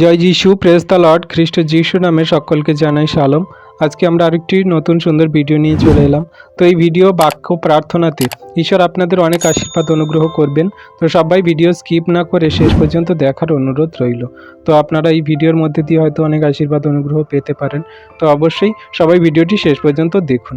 জয় যিশু press the Lord খ্রিস্ট যিশু নামে সকলকে জানাই শালম আজকে আমরা আরেকটি নতুন সুন্দর ভিডিও নিয়ে চলে এলাম। তো এই ভিডিও বাক্য প্রার্থনাতে। ঈশ্বর আপনাদের অনেক আশীর্বাদ অনুগ্রহ করবেন। তো সবাই ভিডিও স্কিপ না করে শেষ পর্যন্ত দেখার অনুরোধ রইল। তো আপনারা এই ভিডিওর মধ্যে দিয়ে হয়তো অনেক আশীর্বাদ অনুগ্রহ পেতে পারেন। তো অবশ্যই সবাই ভিডিওটি শেষ পর্যন্ত দেখুন।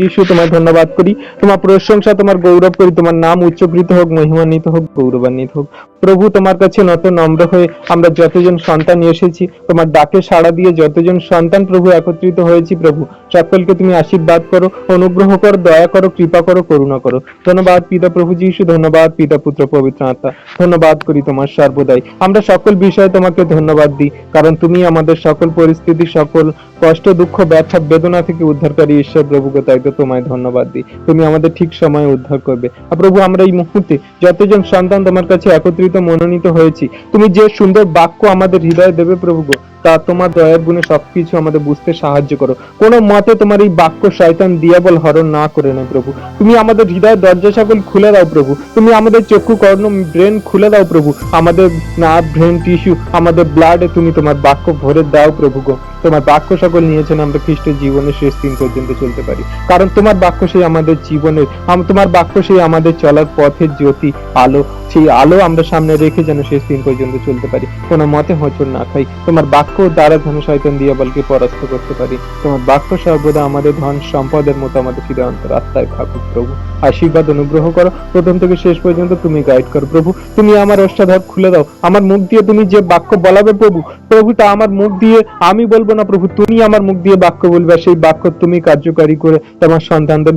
যিশু, তোমায় ধন্যবাদ করি। তোমার প্রশংসা, তোমার গৌরব করি। তোমার নাম উচ্চকৃত হোক, মহিমান্বিত হোক, গৌরবান্বিত হোক। প্রভু, তোমার কাছে নত নম্র হয়ে আমরা যতজন সন্তান এসেছি, তোমার ডাকে সাড়া দিয়ে যতজন সন্তান প্রভু একত্রিত হয়েছি, প্রভু, সকলকে তুমি আশীর্বাদ করো, অনুগ্রহ করো, দয়া করো, কৃপা করো, করুণা করো। ধন্যবাদ পিতা প্রভু যিশু, ধন্যবাদ পিতা পুত্র পবিত্র আত্মা। ধন্যবাদ করি তোমার সর্বদাই। আমরা সকল বিষয়ে তোমাকে ধন্যবাদ দিই, কারণ তুমি আমাদের সকল পরিস্থিতি, সকল কষ্ট, দুঃখ, ব্যথা, বেদনা থেকে উদ্ধারকারী ঈশ্বর প্রভুকে তাই তো তোমায় ধন্যবাদ দিই। তুমি আমাদের ঠিক সময়ে উদ্ধার করবে। প্রভু, আমরা এই মুহূর্তে যতজন সন্তান তোমার কাছে একত্রিত, মনোনীত হয়েছি, তুমি যে সুন্দর বাক্য আমাদের হৃদয়ে দেবে প্রভু গো তা তোমার দয়ার গুণে সবকিছু আমাদের বুঝতে সাহায্য করো। কোন মতে তোমার এই বাক্য শয়তান দিয়াবল হরণ না করে নেয় প্রভু। তুমি আমাদের হৃদয়ের দরজা সকল খুলে দাও প্রভু। তুমি আমাদের চক্ষু, কর্ণ, ব্রেন খুলে দাও প্রভু। আমাদের নার্ভ ব্রেন, টিস্যু, আমাদের ব্লাডে তুমি তোমার বাক্য ভরে দাও প্রভু গো। তোমার বাক্য সকল নিয়েছেন আমরা খ্রিস্টের জীবনের শেষ দিন পর্যন্ত চলতে পারি। কারণ তোমার বাক্য সেই আমাদের জীবনের তোমার বাক্য সেই আমাদের চলার পথের জ্যোতি, আলো সেই আলো আমরা সামনে রেখে যেন শেষ দিন পর্যন্ত চলতে পারি। কোনো মতে হোঁচট না খাই। তোমার বাক্য দ্বারা ধন শয়তান দিয়ে বলকে পরাস্ত করতে পারি। তোমার বাক্য সর্বদা আমাদের ধন সম্পদের মতো আমাদের হৃদয় অন্তর আত্মায় থাকুক প্রভু। আশীর্বাদ অনুগ্রহ করো। প্রথম থেকে শেষ পর্যন্ত তুমি গাইড করো প্রভু। তুমি আমার অষ্টাধার খুলে দাও। আমার মুখ দিয়ে তুমি যে বাক্য বলাবে প্রভু প্রভু তা আমার মুখ দিয়ে আমি বলব না প্রভু, তুমি আমার মুখ দিয়ে বাক্য বলবে। সেই বাক্য তুমি কার্যকারী করে তোমার সন্তানদের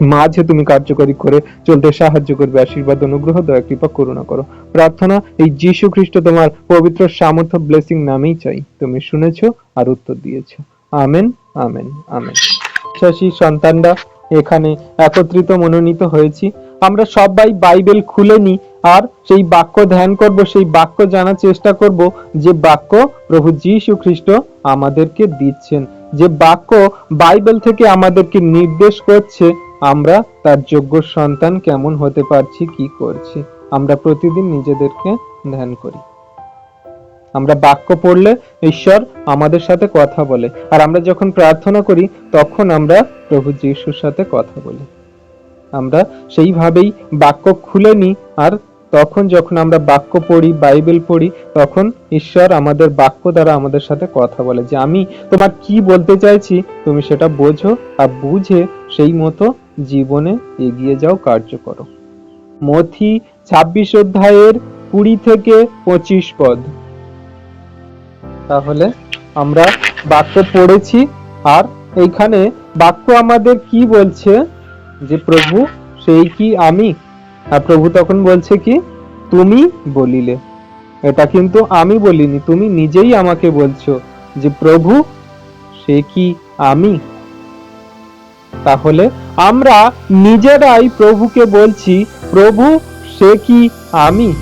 মাঝে তুমি কার্যকরী করে চলতে সাহায্য করবে। আশীর্বাদ, অনুগ্রহ, দয়া, কৃপা, করুণা করো। প্রার্থনা, এই যীশু খ্রিস্ট তোমার পবিত্র সামর্থ্য ব্লেসিং নামেই চাই। তুমি শুনেছো আর উত্তর দিয়েছ। Amen amen amen. বিশ্বাসী সন্তানরা, এখানে একত্রিত মনোনীত হয়েছি। আমরা সবাই বাইবেল খুলে নি আর সেই বাক্য ধ্যান করব, সেই বাক্য জানার চেষ্টা করব যে বাক্য প্রভু যীশু খ্রিস্ট আমাদেরকে দিচ্ছেন। যে বাক্য বাইবেল থেকে আমাদেরকে নির্দেশ করছে আমরা তার যোগ্য সন্তান কেমন হতে পারছি, কি করছি? আমরা প্রতিদিন নিজেদেরকে ধ্যান করি। আমরা বাক্য পড়লে ঈশ্বর আমাদের সাথে কথা বলে। আর আমরা যখন প্রার্থনা করি, তখন আমরা প্রভু যিশুর সাথে কথা বলি। আমরা সেইভাবেই বাক্য খুলে নিই, আর তখন যখন আমরা বাক্য পড়ি, বাইবেল পড়ি, তখন ঈশ্বর আমাদের বাক্য দ্বারা আমাদের সাথে কথা বলে যে, আমি তোমার কি বলতে চাইছি? তুমি সেটা বোঝো আর বুঝে সেই মতো জীবনে এগিয়ে যাও, কার্য করো। মথি ছাব্বিশ অধ্যায়ের কুড়ি থেকে পঁচিশ পদ। তাহলে আমরা বাক্য পড়েছি, আর এইখানে বাক্য আমাদের কি বলছে? যে প্রভু, সেই কি আমি? আর প্রভু তখন বলছে কি, তুমি বলিলে। এটা কিন্তু আমি বলিনি, তুমি নিজেই আমাকে বলছো যে প্রভু, সে কি আমি? তাহলে আমরা নিজেরাই প্রভুকে বলছি, প্রভু, সে কি আমি?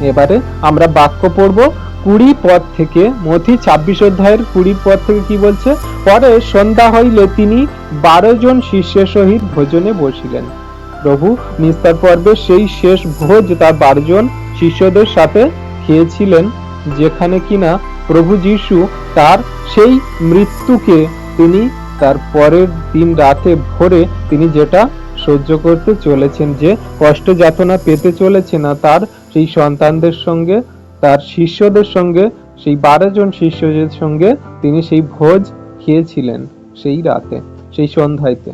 এবারে আমরা বাক্য পড়ব কুড়ি পদ থেকে, মথি ছাব্বিশ অধ্যায়ের কুড়ি পদ থেকে কি বলছে? পরে সন্ধ্যা হইলে তিনি বারো জন শিষ্যের সহিত ভোজনে বসিলেন। প্রভু, নিস্তার পর্বে সেই শেষ ভোজ তার বারো জন শিষ্যদের সাথে খেয়েছিলেন, যেখানে কিনা প্রভু যিশু তার সেই মৃত্যুকে তিনি তার পরের দিন রাতে ভোরে তিনি যেটা সহ্য করতে চলেছেন যে কষ্ট যাতনা পেতে চলেছে না, তার সেই সন্তানদের সঙ্গে, তার শিষ্যদের সঙ্গে, সেই বারো জন শিষ্যদের সঙ্গে তিনি সেই ভোজ খেয়েছিলেন সেই রাতে, সেই সন্ধ্যায়তে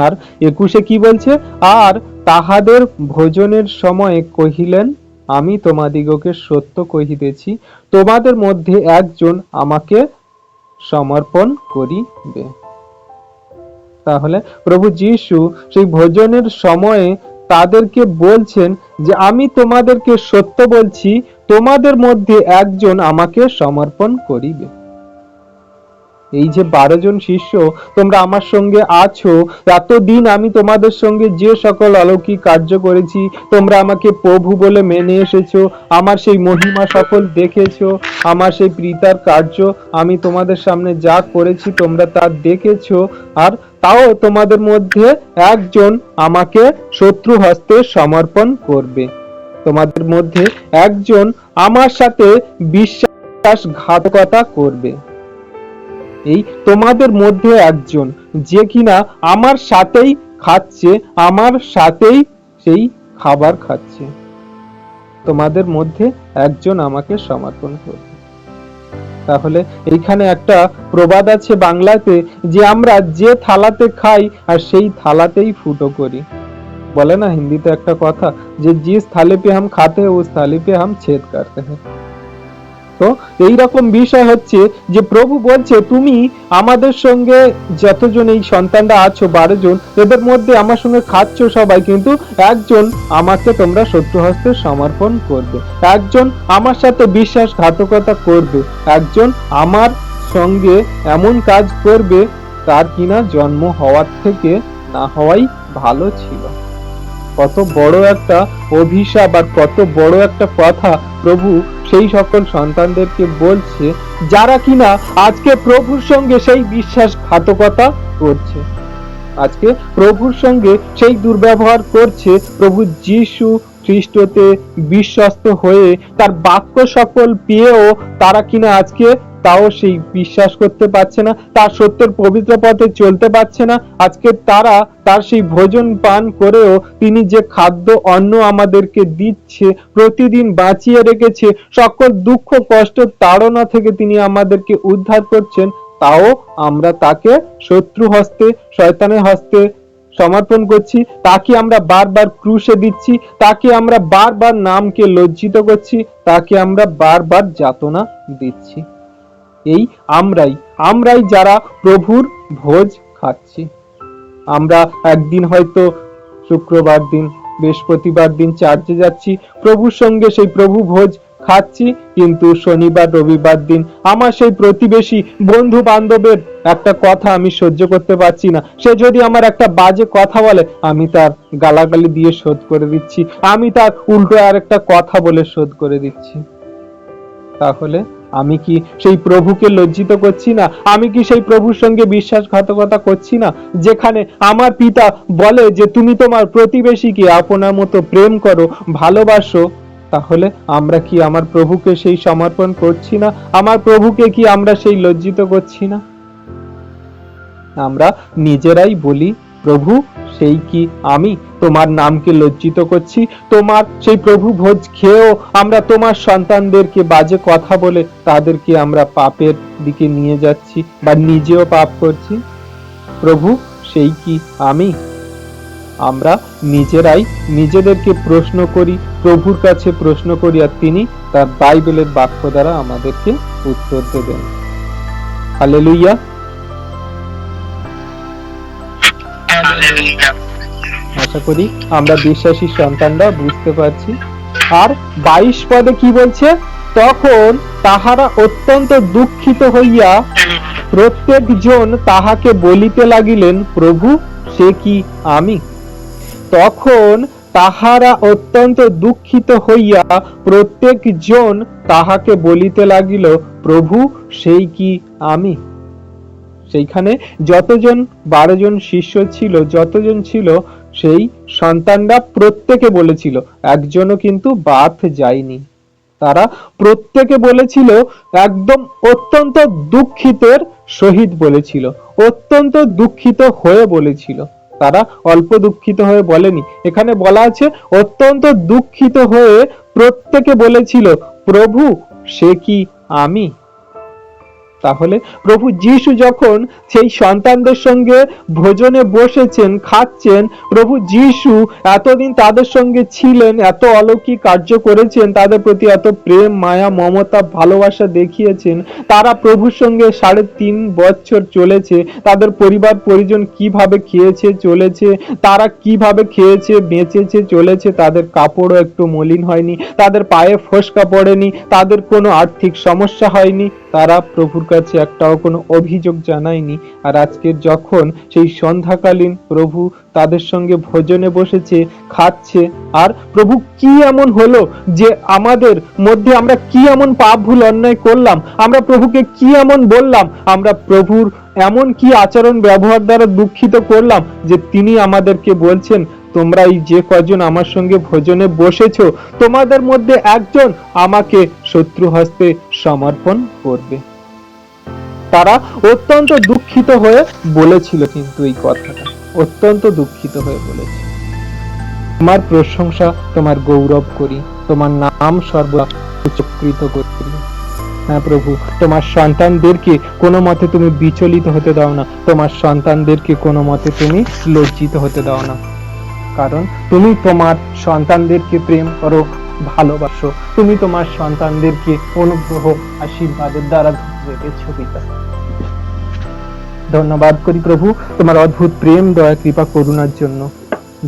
আর একুশে কি বলছে? আর তাহাদের ভোজনের সময় কহিলেন, আমি তোমাদিগকে সত্য কহিতেছি, তোমাদের মধ্যে একজন আমাকে সমর্পণ করিবে। তাহলে প্রভু যীশু সেই ভোজনের সময়ে তাদেরকে বলছেন যে, আমি তোমাদেরকে সত্য বলছি, তোমাদের মধ্যে একজন আমাকে সমর্পণ করিবে। এই যে বারো জন শিষ্য তোমরা আমার সঙ্গে আছো, এতদিন আমি তোমাদের সঙ্গে যে সকল অলৌকিক কার্য করেছি, তোমরা আমাকে প্রভু বলে মেনে এসেছ, আমার সেই মহিমা সফল দেখেছ, আমার সেই পিতার কার্য আমি তোমাদের সামনে যা করেছি তোমরা তা দেখেছ, আর তাও তোমাদের মধ্যে একজন আমাকে শত্রু হস্তে সমর্পণ করবে। তোমাদের মধ্যে একজন আমার সাথে বিশ্বাসঘাতকতা করবে। এই তোমাদের মধ্যে একজন, যে কিনা আমার সাথেই খাচ্ছে, আমার সাথেই সেই খাবার খাচ্ছে। তোমাদের মধ্যে একজন আমাকে সমর্পণ করবে। তাহলে এইখানে একটা প্রবাদ আছে বাংলাতে যে আমরা যে থালাতে খাই আর সেই থালাতেই ফুটো করি। বলে না হিন্দিতে একটা কথা যে, জিস থালে পে হাম খাতে হ্যাঁ উস থালে পে হাম ছেদ করতে হ্যাঁ তো এই রকম বিষয় হচ্ছে যে প্রভু বলছে, তুমি আমাদের সঙ্গে যতজন এই সন্তানরা আছো বারো জন, এদের মধ্যে আমার সঙ্গে খাচ্ছ সবাই, কিন্তু একজন আমাকে তোমরা শত্রু হস্তে সমর্পণ করবে। একজন আমার সাথে বিশ্বাসঘাতকতা করবে। একজন আমার সঙ্গে এমন কাজ করবে, তার কিনা জন্ম হওয়ার থেকে না হওয়াই ভালো ছিল। কত বড় একটা অভিশাপ আর কত বড় একটা কথা প্রভু সেই সকল সন্তানদেরকে বলছে, যারা কিনা আজকে প্রভুর সঙ্গে সেই বিশ্বাসঘাতকতা করছে। আজকে প্রভুর সঙ্গে সেই দুর্ব্যবহার করছে, প্রভু যিশু খ্রিস্টতে বিশ্বস্ত হয়ে তার বাক্য সকল পেয়েও তারা কিনা আজকে তাও সেই বিশ্বাস করতে পারছে না, তার সত্যের পবিত্র পথে চলতে পারছে না। আজকে তারা তার সেই ভোজন পান করেও তিনি যে খাদ্য অন্ন আমাদেরকে দিচ্ছে, প্রতিদিন বাঁচিয়ে রেখেছে, সকল দুঃখ, কষ্ট, তাড়না থেকে তিনি আমাদেরকে উদ্ধার করছেন, তাও আমরা তাকে শত্রু হস্তে, শয়তানের হস্তে সমর্পণ করছি, তাকে আমরা বারবার ক্রুশে দিচ্ছি, তাকে আমরা বারবার নামকে লজ্জিত করছি, তাকে আমরা বারবার যাতনা দিচ্ছি। এই আমরাই আমরাই যারা প্রভুর ভোজ খাচ্ছি। আমরা একদিন হয়তো শুক্রবার দিন, বৃহস্পতিবার দিন চার্চে যাচ্ছি, প্রভুর সঙ্গে সেই প্রভু ভোজ খাচ্ছি, কিন্তু শনিবার, রবিবার দিন আমার সেই প্রতিবেশী বন্ধু বান্ধবের একটা কথা আমি সহ্য করতে পারছি না। সে যদি আমার একটা বাজে কথা বলে, আমি তার গালাগালি দিয়ে শোধ করে দিচ্ছি। আমি তার উল্টো আর একটা কথা বলে শোধ করে দিচ্ছি। তাহলে আমি কি সেই প্রভুকে লজ্জিত করছি না? আমি কি সেই প্রভুর সঙ্গে বিশ্বাসঘাতকতা করছি না? যেখানে আমার পিতা বলে যে তুমি তোমার প্রতিবেশীকে আপনার মতো প্রেম করো, ভালোবাসো, তাহলে আমরা কি আমার প্রভুকে সেই সমর্পণ করছি না? আমার প্রভুকে কি আমরা সেই লজ্জিত করছি না? আমরা নিজেরাই বলি, প্রভু, সেই কি আমি তোমার নামকে লজ্জিত করছি। তোমার সেই প্রভু ভোজ খেয়েও আমরা তোমার সন্তানদেরকে বাজে কথা বলে তাদেরকে আমরা পাপের দিকে নিয়ে যাচ্ছি বা নিজেও পাপ করছি। প্রভু, সেই কি আমি? আমরা নিজেরাই নিজেদেরকে প্রশ্ন করি, প্রভুর কাছে প্রশ্ন করি আর তিনি তার বাইবেলের বাক্য দ্বারা আমাদেরকে উত্তর দেবেন। হালেলুইয়া আশা করি আমরা বিশ্বাসী সন্তানরা বুঝতে পারছি। আর বাইশ পদে কি বলছে? তখন তাহারা অত্যন্ত দুঃখিত হইয়া প্রত্যেকজন তাহাকে বলিতে লাগিলেন, প্রভু, সে কি আমি? তখন তাহারা অত্যন্ত দুঃখিত হইয়া প্রত্যেকজন তাহাকে বলিতে লাগিল, প্রভু সেই কি আমি? সেইখানে যতজন বারো জন শিষ্য ছিল, যতজন ছিল সেই সন্তানরা প্রত্যেকে বলেছিল, একজনও কিন্তু বাদ যায়নি। তারা প্রত্যেকে বলেছিল, একদম অত্যন্ত দুঃখিতের সহিত বলেছিল, অত্যন্ত দুঃখিত হয়ে বলেছিল। তারা অল্প দুঃখিত হয়ে বলেনি। এখানে বলা আছে, অত্যন্ত দুঃখিত হয়ে প্রত্যেকে বলেছিল, প্রভু, সে কি আমি? তাহলে প্রভু যিশু যখন সেই সন্তানদের সঙ্গে ভোজনে বসেছেন, খাচ্ছেন, প্রভু যিশু এতদিন তাদের সঙ্গে ছিলেন, এত অলৌকিক কার্য করেছেন, তাদের প্রতি এত প্রেম, মায়া, মমতা, ভালোবাসা দেখিয়েছেন, তারা প্রভুর সঙ্গে সাড়ে তিন বছর চলেছে, তাদের পরিবার, পরিজন কীভাবে খেয়েছে, চলেছে, তারা কীভাবে খেয়েছে, বেঁচেছে, চলেছে, তাদের কাপড়ও একটু মলিন হয়নি, তাদের পায়ে ফসকা পড়েনি, তাদের কোনো আর্থিক সমস্যা হয়নি তারা প্রভুর কাছে একটাও কোনো অভিযোগ জানায়নি। আর আজকে যখন সেই সন্ধ্যাকালীন প্রভু তাদের সঙ্গে ভোজনে বসেছে, খাচ্ছে, আর প্রভু কি এমন হলো যে আমাদের মধ্যে আমরা কি এমন পাপ ভুল অন্যায় করলাম, আমরা প্রভুকে কি এমন বললাম, আমরা প্রভুর এমন কি আচরণ ব্যবহার দ্বারা দুঃখিত করলাম যে তিনি আমাদেরকে বলছেন তোমরা এই যে কজন আমার সঙ্গে ভোজনে বসেছো, তোমাদের মধ্যে একজন আমাকে শত্রু হস্তে সমর্পণ করবে। তারা অত্যন্ত দুঃখিত হয়ে বলেছিল কিন্তু এই কথাটা। অত্যন্ত দুঃখিত হয়ে বলেছে। তোমার প্রশংসা, তোমার গৌরব করি, তোমার নাম সর্বদা উচ্চকৃত করি। হ্যাঁ প্রভু, তোমার সন্তানদেরকে কোনো মতে তুমি বিচলিত হতে দাও না। তোমার সন্তানদেরকে কোনো মতে তুমি লজ্জিত হতে দাও না। কারণ তুমি তোমার সন্তানদেরকে প্রেম করো, ভালোবাসো। তুমি তোমার সন্তানদেরকে অনুগ্রহ, আশীর্বাদের দ্বারা পিতা ধন্যবাদ করি প্রভু, তোমার অদ্ভুত প্রেম, দয়া, কৃপা, করুণার জন্য।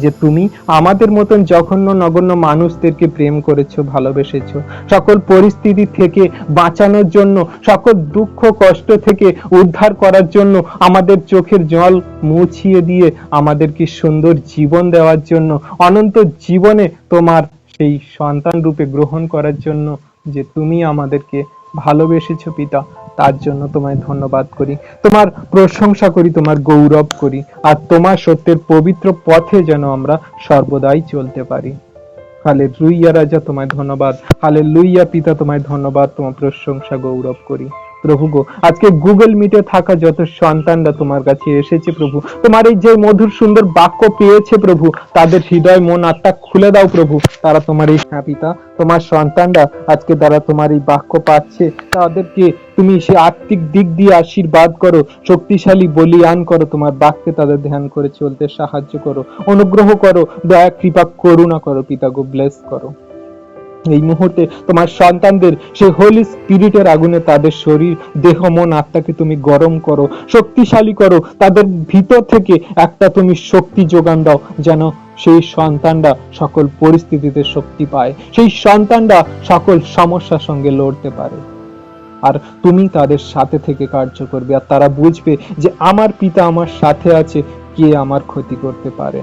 যে তুমি আমাদের মতন জঘন্য নগণ্য মানুষদেরকে প্রেম করেছ, ভালোবেসেছো। সকল পরিস্থিতি থেকে বাঁচানোর জন্য, সকল দুঃখ, কষ্ট থেকে উদ্ধার করার জন্য আমাদের চোখের জল মুছিয়ে দিয়ে আমাদেরকে সুন্দর জীবন দেওয়ার জন্য, অনন্ত জীবনে তোমার সেই সন্তান রূপে গ্রহণ করার জন্য যে তুমি আমাদেরকে ভালোবেসেছো, পিতা। তার জন্য তোমায় ধন্যবাদ করি। তোমার প্রশংসা করি, তোমার গৌরব করি, আর তোমার সত্যের পবিত্র পথে যেন আমরা সর্বদাই চলতে পারি। হালে লুইয়া রাজা, তোমায় ধন্যবাদ। হালে লুইয়া পিতা, তোমায় ধন্যবাদ। তোমার প্রশংসা, গৌরব করি। প্রভু গো। আজকে গুগল মিটে থাকা যত সন্তানরা তোমার কাছে এসেছে প্রভু, তোমার এই যে মধুর সুন্দর বাক্য পেয়েছে প্রভু, তাদের হৃদয়, মন, আত্মা খুলে দাও প্রভু। তারা তোমার এই হ্যাঁ পিতা, তোমার সন্তানরা আজকে তারা তোমার এই বাক্য পাচ্ছে। তাদেরকে তুমি সে আর্থিক দিক দিয়ে আশীর্বাদ করো, শক্তিশালী বলিয়ান করো, তোমার বাক্যে তাদের ধ্যান করে চলতে সাহায্য করো, অনুগ্রহ করো, দয়া, কৃপা, করুণা করো, পিতা গো ব্লেস করো। এই মুহূর্তে তোমার সন্তানদের সেই হোলি স্পিরিটের আগুনে তাদের শরীর, দেহ, মন, আত্মাকে তুমি গরম করো, শক্তিশালী করো। তাদের ভিতর থেকে একটা তুমি শক্তি যোগান দাও যেন সেই সন্তানরা সকল পরিস্থিতিতে শক্তি পায়। সেই সন্তানরা সকল সমস্যার সঙ্গে লড়তে পারে। আর তুমি তাদের সাথে থেকে কার্য করবে। আর তারা বুঝবে যে আমার পিতা আমার সাথে আছে, কে আমার ক্ষতি করতে পারে।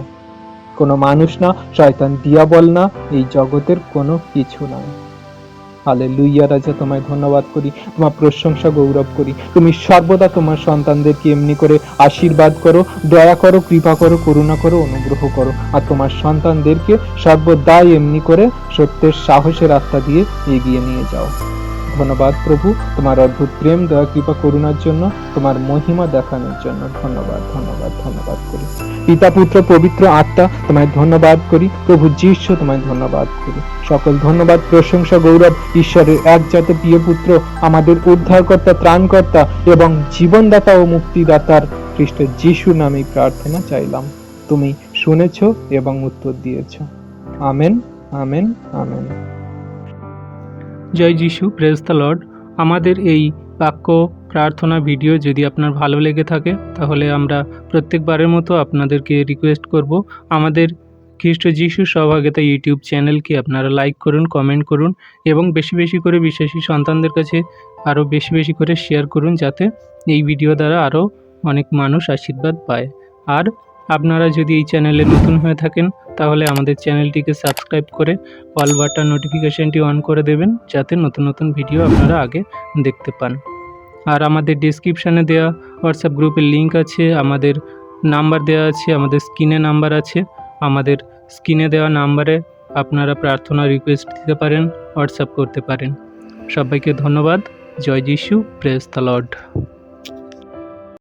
কোনো মানুষ না, শয়তান দিয়াবল না, এই জগতের কোনো কিছু না হালে লুইয়া রাজা, তোমায় ধন্যবাদ করি, তোমার প্রশংসা গৌরব করি। তুমি সর্বদা তোমার সন্তানদেরকে এমনি করে আশীর্বাদ করো, দয়া করো, কৃপা করো, করুণা করো, অনুগ্রহ করো। আর তোমার সন্তানদেরকে সর্বদাই এমনি করে সত্যের সাহসের রাস্তা দিয়ে এগিয়ে নিয়ে যাও। ধন্যবাদ প্রভু। তোমার অদ্ভুত প্রেম, দয়া, কৃপা, করুণার জন্য, তোমার মহিমা দেখানোর জন্য ধন্যবাদ ধন্যবাদ ধন্যবাদ করি। পিতা, পুত্র, পবিত্র আত্মা, তোমায় ধন্যবাদ করি। প্রভু যীশু, তোমায় ধন্যবাদ করি। সকল ধন্যবাদ, প্রশংসা, গৌরব, ঈশ্বরের একজাত প্রিয় পুত্র, আমাদের উদ্ধারকর্তা, ত্রাণকর্তা এবং জীবনদাতা ও মুক্তিদাতার খ্রিস্ট যিশু নামে প্রার্থনা চাইলাম। তুমি শুনেছ এবং উত্তর দিয়েছ। Amen amen amen. জয় যিশু দ্য লর্ড আমাদের এই বাক্য, প্রার্থনা ভিডিও যদি আপনার ভালো লেগে থাকে, তাহলে আমরা প্রত্যেকবারের মতো আপনাদেরকে রিকোয়েস্ট করব। আমাদের খ্রিস্ট যিশু সহভাগিতা ইউটিউব চ্যানেলকে আপনারা লাইক করুন কমেন্ট করুন এবং বেশি বেশি করে বিশ্বাসী সন্তানদের কাছে আরও বেশি বেশি করে শেয়ার করুন যাতে এই ভিডিও দ্বারা আরও অনেক মানুষ আশীর্বাদ পায়। আর আপনারা যদি এই চ্যানেলে নতুন হয়ে থাকেন তাহলে আমাদের চ্যানেলটিকে সাবস্ক্রাইব করে অল বাটন নোটিফিকেশনটি অন করে দেবেন, যাতে নতুন নতুন ভিডিও আপনারা আগে দেখতে পান। আর আমাদের ডিসক্রিপশানে দেওয়া হোয়াটসঅ্যাপ গ্রুপের লিঙ্ক আছে, আমাদের নাম্বার দেওয়া আছে, আমাদের স্ক্রিনে নাম্বার আছে। আমাদের স্ক্রিনে দেওয়া নাম্বারে আপনারা প্রার্থনা রিকোয়েস্ট দিতে পারেন হোয়াটসঅ্যাপ করতে পারেন। সবাইকে ধন্যবাদ। জয় যিশু প্রেস দ্য লর্ড